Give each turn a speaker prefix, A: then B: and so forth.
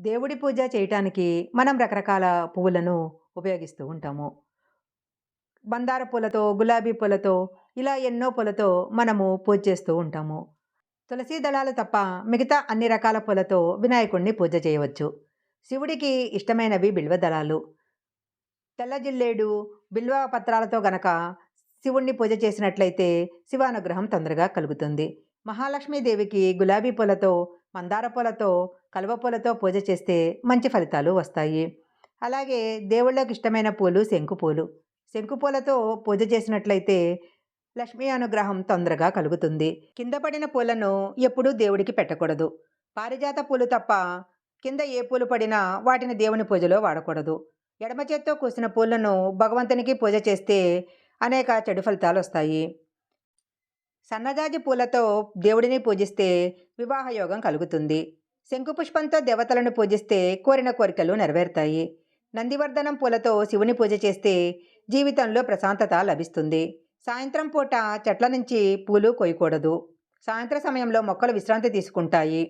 A: దేవుడి పూజ చేయటానికి మనం రకరకాల పువ్వులను ఉపయోగిస్తూ ఉంటాము. బందార పూలతో గులాబీ పూలతో ఇలా ఎన్నో పూలతో మనము పూజ చేస్తూ ఉంటాము. తులసి దళాలు తప్ప మిగతా అన్ని రకాల పూలతో వినాయకుడిని పూజ చేయవచ్చు. శివుడికి ఇష్టమైనవి బిల్వ దళాలు. తెల్ల జిల్లేడు బిల్వ పత్రాలతో గనక శివుణ్ణి పూజ చేసినట్లయితే శివానుగ్రహం తొందరగా కలుగుతుంది. మహాలక్ష్మీదేవికి గులాబీ పూలతో మందార పూలతో కలువ పూలతో పూజ చేస్తే మంచి ఫలితాలు వస్తాయి. అలాగే దేవుళ్ళకి ఇష్టమైన పూలు శంకుపూలు శంకుపూలతో పూజ చేసినట్లయితే లక్ష్మీ అనుగ్రహం తొందరగా కలుగుతుంది. కింద పడిన పూలను ఎప్పుడూ దేవుడికి పెట్టకూడదు. పారిజాత పూలు తప్ప కింద ఏ పూలు పడినా వాటిని దేవుని పూజలో వాడకూడదు. ఎడమ చేత్తో కూసిన పూలను భగవంతునికి పూజ చేస్తే అనేక చెడు ఫలితాలు వస్తాయి. సన్నజాజి పూలతో దేవుడిని పూజిస్తే వివాహ యోగం కలుగుతుంది. శంకుపుష్పంతో దేవతలను పూజిస్తే కోరిన కోరికలు నెరవేరుతాయి. నందివర్ధనం పూలతో శివుని పూజ చేస్తే జీవితంలో ప్రశాంతత లభిస్తుంది. సాయంత్రం పూట చెట్ల నుంచి పూలు కొయ్యకూడదు సాయంత్ర సమయంలో మొక్కలు విశ్రాంతి తీసుకుంటాయి.